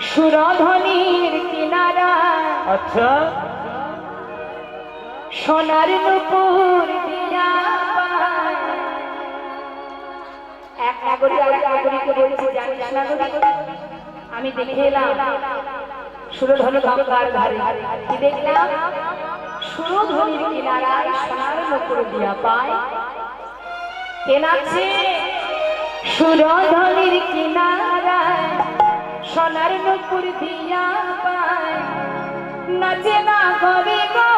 সুরধনির কিনারা। আচ্ছা। সোনার নুপুর দিয়া এক নাগরী আর এক নাগরীকে বলছে জানিস নাগরী আমি দেখে এলাম সুরধনু গঙ্গার ধারে। কি দেখলাম? সুরধনির কিনারায় সোনার নুপুর দিয়া পায়। কে নাচছে? সুরধনির কিনারায় সোনার নুপুর দিয়া পায়। নাচে না কবি গো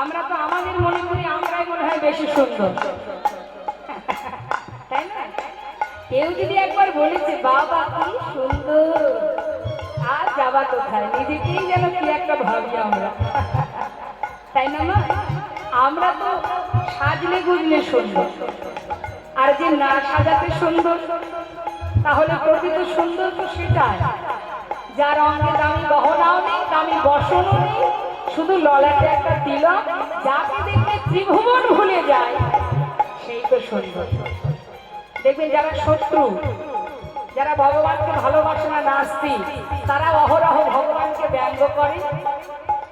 আমরা তো আমাদের মনে করি আমরাই মনে হয় বেশি সুন্দর। তাই না? কেউ যদি একবার বলেছে, বাবা, কি সুন্দর। আর যাবা কোথায়? নিজেকেই যেন কি একটা ভাবি আমরা। তাই না, মা? আমরা তো সাজলে গুজলে সুন্দর। আর যে না সাজাতে সুন্দর, তাহলে প্রকৃত সুন্দর তো সেটাই। যার অঙ্গে দামি গহনাও নেই, দামি বসনও নেই শুধু ললাটে একটা তিলক, যাকে দেখলে ত্রিভুবন ভুলে যায়। সেই তো সুন্দর। দেখবেন যারা শত্রু, যারা ভগবানকে ভালোবাসে না নাস্তি তারা অহরহ ভগবানকে ব্যঙ্গ করে।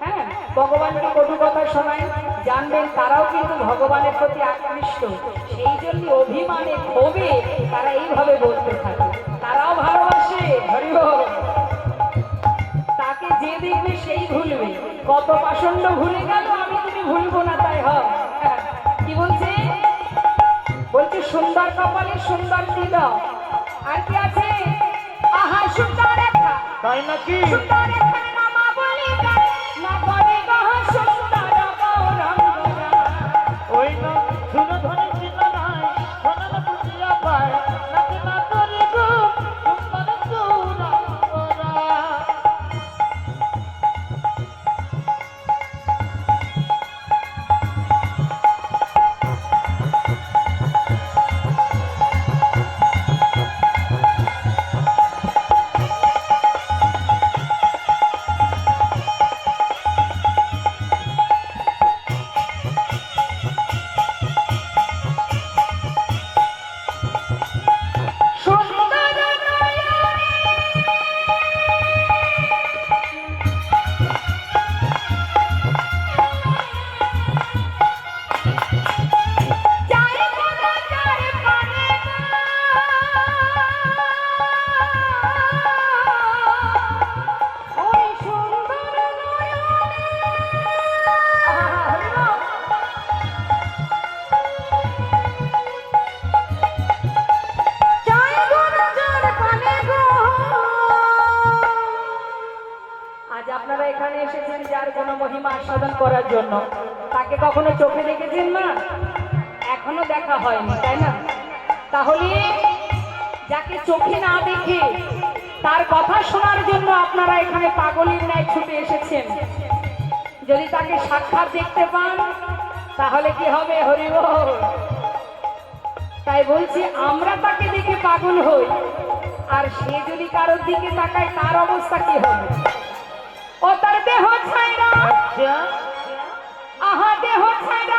হ্যাঁ ভগবানকে কটু কথা শোনায়। জানবেন তারাও কিন্তু ভগবানের প্রতি আকৃষ্ট। সেই জন্য অভিমানে ক্ষোভে তারা এইভাবে বলতে থাকে। তারাও ভালোবাসে হরি তাকে যে দেখবে সেই ভুলবে। কত পাষণ্ড ভুলে গেল আমি তুমি ভুলবো না তাই হয়। কি বলছি? বলছি সুন্দর কপালে সুন্দর হৃদয়। আর কি আছে? আহা সুন্দর রেখা তাই নাকি? সুন্দর রেখা মহিমা আস্বাদন করার জন্য। তাকে কখনো চোখে দেখেছেন না? এখনও দেখা হয়নি, তাই না? তাহলে যাকে চোখে না দেখে তার কথা শোনার জন্য আপনারা এখানে পাগলের ন্যায় ছুটে এসেছেন। যদি তাকে সাক্ষাৎ দেখতে পান, তাহলে কি হবে? হরিবল তাই বলছি, আমরা তাকে দেখে পাগল হই, আর সে যদি কারোর দিকে তাকায়, তার অবস্থা কি হবে? দেহ ছাইরা আহা দেহ ছাইরা